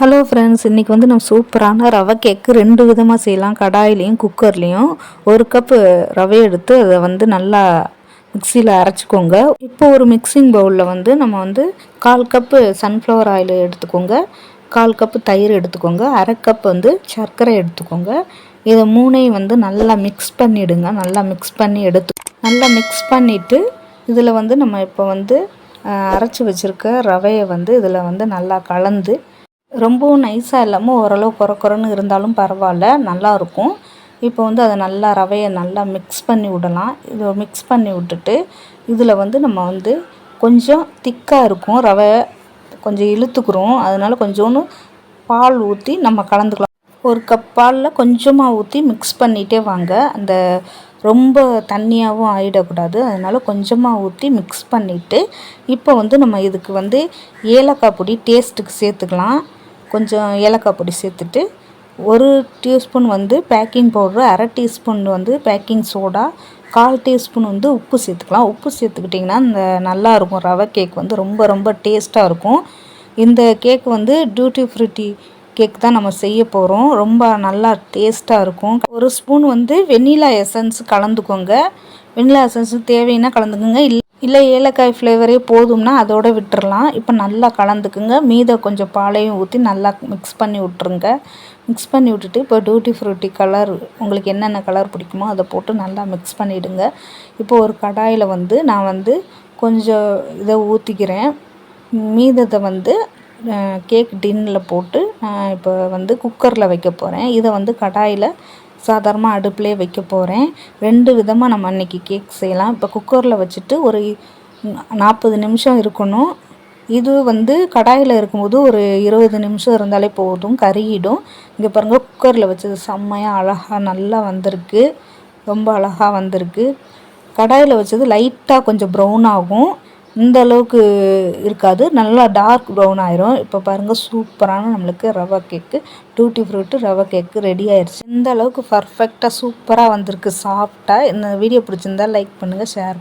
Hello friends இன்றைக்கி வந்து நம்ம சூப்பரான ரவை கேக்கு ரெண்டு விதமாக செய்யலாம். கடாயிலையும் குக்கர்லேயும் ஒரு கப்பு ரவை எடுத்து அதை வந்து நல்லா மிக்சியில் அரைச்சிக்கோங்க. இப்போ ஒரு மிக்சிங் பவுலில் வந்து நம்ம வந்து கால் கப்பு சன்ஃப்ளவர் ஆயில் எடுத்துக்கோங்க. கால் கப்பு தயிர் எடுத்துக்கோங்க. அரை கப் வந்து சர்க்கரை எடுத்துக்கோங்க. இதை மூணையும் வந்து நல்லா மிக்ஸ் பண்ணிவிடுங்க நல்லா மிக்ஸ் பண்ணி எடுத்து நல்லா மிக்ஸ் பண்ணிவிட்டு இதில் வந்து நம்ம இப்போ வந்து அரைச்சி வச்சுருக்க ரவையை வந்து இதில் வந்து நல்லா கலந்து ரொம்பவும் நைஸாக இல்லாமல் ஓரளவு குற குறன்னு இருந்தாலும் பரவாயில்ல நல்லாயிருக்கும் இப்போ வந்து அதை நல்லா ரவையை நல்லா மிக்ஸ் பண்ணி விடலாம். இதை மிக்ஸ் பண்ணி விட்டுட்டு இதில் வந்து நம்ம வந்து கொஞ்சம் திக்காக இருக்கும். ரவை கொஞ்சம் இழுத்துக்கிறோம். அதனால் கொஞ்சோன்னு பால் ஊற்றி நம்ம கலந்துக்கலாம். ஒரு கப் பாலில் கொஞ்சமாக ஊற்றி மிக்ஸ் பண்ணிகிட்டே வாங்க. அந்த ரொம்ப தண்ணியாகவும் ஆகிடக்கூடாது அதனால் கொஞ்சமாக ஊற்றி மிக்ஸ் பண்ணிவிட்டு இப்போ வந்து நம்ம இதுக்கு வந்து ஏலக்காய் பொடி டேஸ்ட்டுக்கு சேர்த்துக்கலாம். கொஞ்சம் ஏலக்காய் பொடி சேர்த்துட்டு ஒரு டீஸ்பூன் வந்து பேக்கிங் பவுட்ரு அரை டீஸ்பூன் வந்து பேக்கிங் சோடா கால் டீஸ்பூன் வந்து உப்பு சேர்த்துக்கலாம். உப்பு சேர்த்துக்கிட்டிங்கன்னா இந்த நல்லாயிருக்கும். ரவை கேக் வந்து ரொம்ப ரொம்ப டேஸ்ட்டாக இருக்கும். இந்த கேக் வந்து டியூட்டி ஃப்ரூட்டி கேக் தான் நம்ம செய்ய போகிறோம் ரொம்ப நல்லா டேஸ்ட்டாக இருக்கும். ஒரு ஸ்பூன் வந்து வெண்ணிலா எசன்ஸ் கலந்துக்கோங்க. வெண்ணிலா எசன்ஸ் தேவைன்னா கலந்துக்கோங்க. இல்லை இல்லை ஏலக்காய் ஃப்ளேவரே போதும்னா அதோடு விட்டுறலாம். இப்போ நல்லா கலந்துக்குங்க. மீத கொஞ்சம் பாலையும் ஊற்றி நல்லா மிக்ஸ் பண்ணி விட்ருங்க மிக்ஸ் பண்ணி விட்டுட்டு இப்போ டியூட்டி ஃப்ரூட்டி கலர் உங்களுக்கு என்னென்ன கலர் பிடிக்குமோ அதை போட்டு நல்லா மிக்ஸ் பண்ணிவிடுங்க இப்போ ஒரு கடாயில் வந்து நான் வந்து கொஞ்சம் இதை ஊற்றிக்கிறேன் மீதத்தை வந்து கேக் டின்னில் போட்டு நான் இப்போ வந்து குக்கரில் வைக்க போகிறேன் இதை வந்து கடாயில் சாதாரணமாக அடுப்புலேயே வைக்க போகிறேன் ரெண்டு விதமாக நம்ம அன்றைக்கி கேக் செய்யலாம். இப்போ குக்கரில் வச்சுட்டு ஒரு நாற்பது நிமிஷம் இருக்கணும். இது வந்து கடாயில் இருக்கும்போது ஒரு இருபது நிமிஷம் இருந்தாலே போதும் கருகிடும். இங்கே பாருங்கள் குக்கரில் வச்சது செம்மையாக அழகாக நல்லா வந்திருக்கு. ரொம்ப அழகாக வந்திருக்கு. கடாயில் வச்சது லைட்டாக கொஞ்சம் ப்ரௌன் ஆகும். இந்த அளவுக்கு இருக்காது. நல்லா டார்க் ப்ரௌன் ஆயிரும். இப்போ பாருங்கள் சூப்பரான நம்மளுக்கு rava cake tutti frutti rava cake ready ஆயிடுச்சு இந்த அளவுக்கு பர்ஃபெக்டாக சூப்பராக வந்திருக்கு. சாஃப்டாக இந்த வீடியோ பிடிச்சிருந்தா லைக் பண்ணுங்கள் ஷேர்